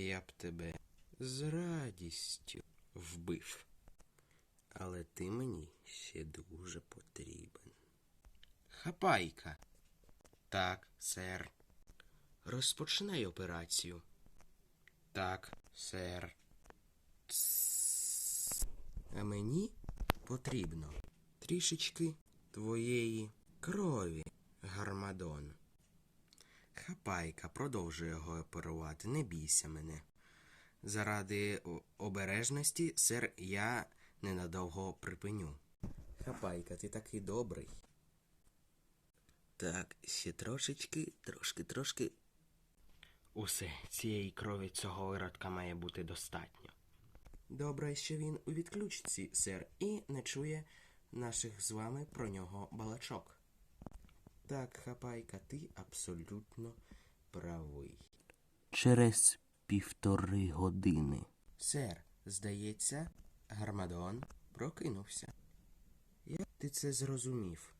Я б тебе з радістю вбив. Але ти мені ще дуже потрібен. Хапайка. Так, сер. Розпочинай операцію. Так, сер. Тсс. А мені потрібно трішечки твоєї крові, Гармадон. Хапайка, продовжуй його оперувати, не бійся мене. Заради обережності, сер, я ненадовго припиню. Хапайка, ти такий добрий. Так, ще трошечки, трошки, трошки. Усе, цієї крові цього виродка має бути достатньо. Добре, що він у відключці, сер, і не чує наших з вами про нього балачок. Так, хапайка, ти абсолютно правий. Через півтори години. Сер, здається, Гармадон прокинувся. Як ти це зрозумів?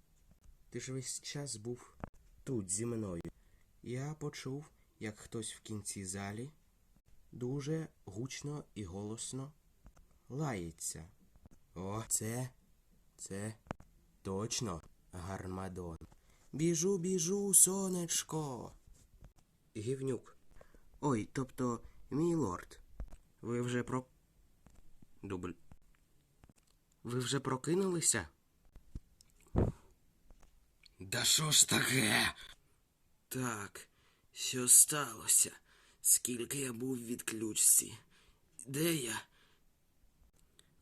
Ти ж весь час був тут зі мною. Я почув, як хтось в кінці залі дуже гучно і голосно лається. О, це, це точно Гармадон. Біжу, біжу, сонечко. Гівнюк. Ой, тобто, мій лорд. Ви вже про. Дубль. Ви вже прокинулися? Да що ж таке? Так, що сталося? Скільки я був в відключці? Де я?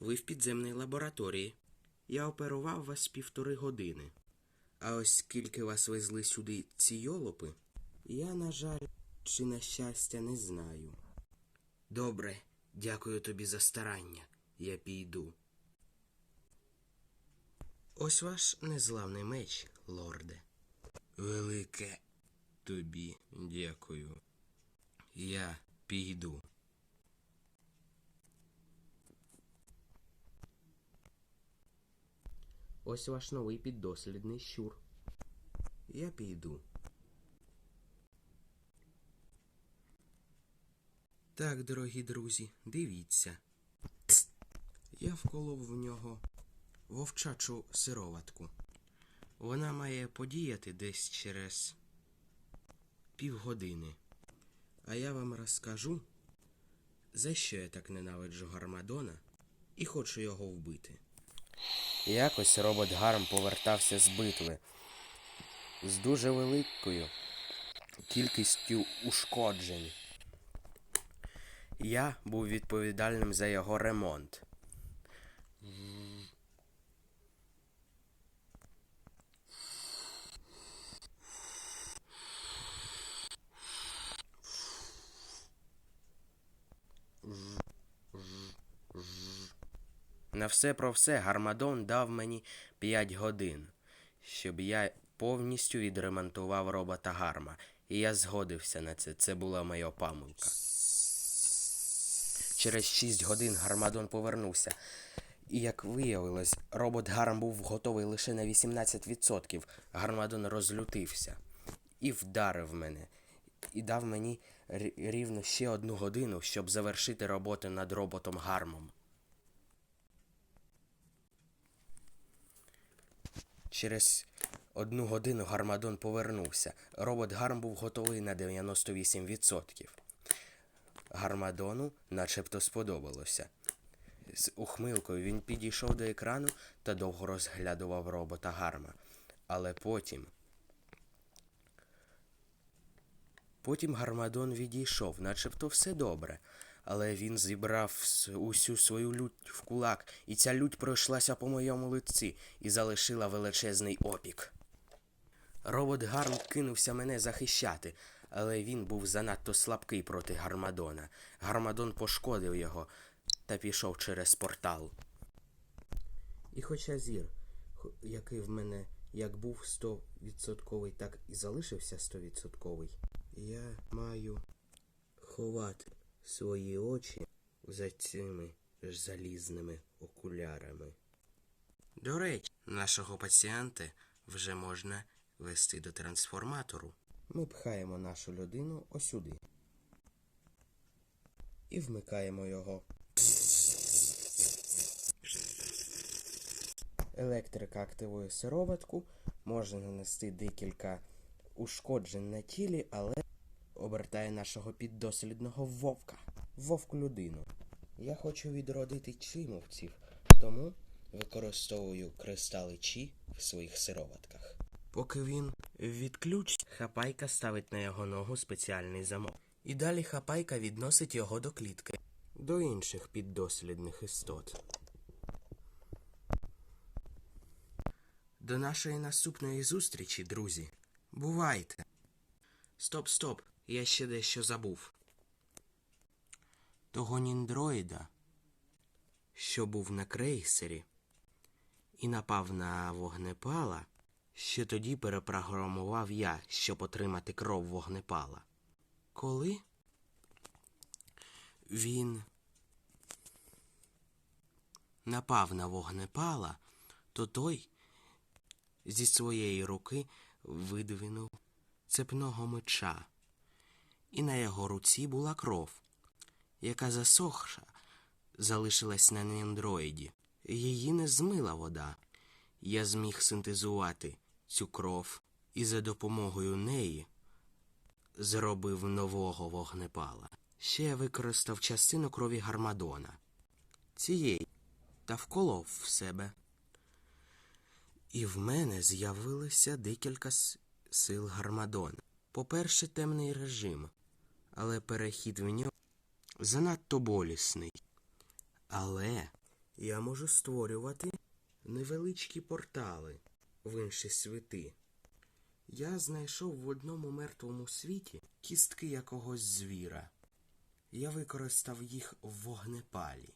Ви в підземній лабораторії. Я оперував вас півтори години. А ось скільки вас везли сюди ці йолопи, я, на жаль, чи на щастя не знаю. Добре, дякую тобі за старання. Я піду. Ось ваш незламний меч, лорде. Велике тобі дякую. Я піду. Ось ваш новий піддослідний щур. Я піду. Так, дорогі друзі, дивіться. Я вколов в нього вовчачу сироватку. Вона має подіяти десь через півгодини. А я вам розкажу, за що я так ненавиджу Гармадона і хочу його вбити. Якось робот Гарм повертався з битви з дуже великою кількістю ушкоджень. Я був відповідальним за його ремонт. На все про все Гармадон дав мені 5 годин, щоб я повністю відремонтував робота Гарма. І я згодився на це. Це була моя помилка. Через 6 годин Гармадон повернувся. І як виявилось, робот Гарм був готовий лише на 18%. Гармадон розлютився і вдарив мене. І дав мені рівно ще одну годину, щоб завершити роботу над роботом Гармом. Через одну годину Гармадон повернувся. Робот Гарм був готовий на 98%. Гармадону начебто сподобалося. З ухмилкою він підійшов до екрану та довго розглядував робота Гарма. Але потім. Потім Гармадон відійшов, начебто все добре. Але він зібрав усю свою лють в кулак, і ця лють пройшлася по моєму лиці і залишила величезний опік. Робот Гарм кинувся мене захищати, але він був занадто слабкий проти Гармадона. Гармадон пошкодив його та пішов через портал. І хоча зір, який в мене як був 100%, так і залишився 100%, я маю ховати свої очі за цими залізними окулярами. До речі, нашого пацієнта вже можна вести до трансформатору. Ми пхаємо нашу людину осюди. і вмикаємо його. Електрика активує сироватку, може нанести декілька ушкоджень на тілі, але обертає нашого піддослідного вовка, вовк людину. Я хочу відродити чимовців, тому використовую кристали чі в своїх сироватках. Поки він відключить, хапайка ставить на його ногу спеціальний замок. І далі хапайка відносить його до клітки, до інших піддослідних істот. До нашої наступної зустрічі, друзі. Бувайте. Стоп, стоп, я ще дещо забув. Того ніндроїда, що був на крейсері, і напав на вогнепала, що тоді перепрограмував я, щоб отримати кров вогнепала. Коли він напав на вогнепала, то той зі своєї руки видвинув цепного меча, і на його руці була кров, яка засохша залишилась на нендроїді. Її не змила вода. Я зміг синтезувати цю кров і за допомогою неї зробив нового вогнепала. Ще я використав частину крові Гармадона цієї та вколов в себе. І в мене з'явилося декілька сил Гармадона. По-перше, темний режим, але перехід в нього занадто болісний. Але я можу створювати невеличкі портали в інші світи. Я знайшов в одному мертвому світі кістки якогось звіра. Я використав їх в вогнепалі.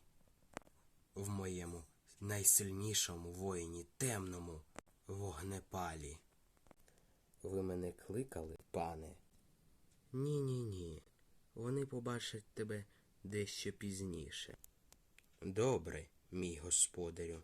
В моєму найсильнішому воїні темному вогнепалі. Ви мене кликали, пане? Ні, ні, ні. Вони побачать тебе дещо пізніше. Добре, мій господарю.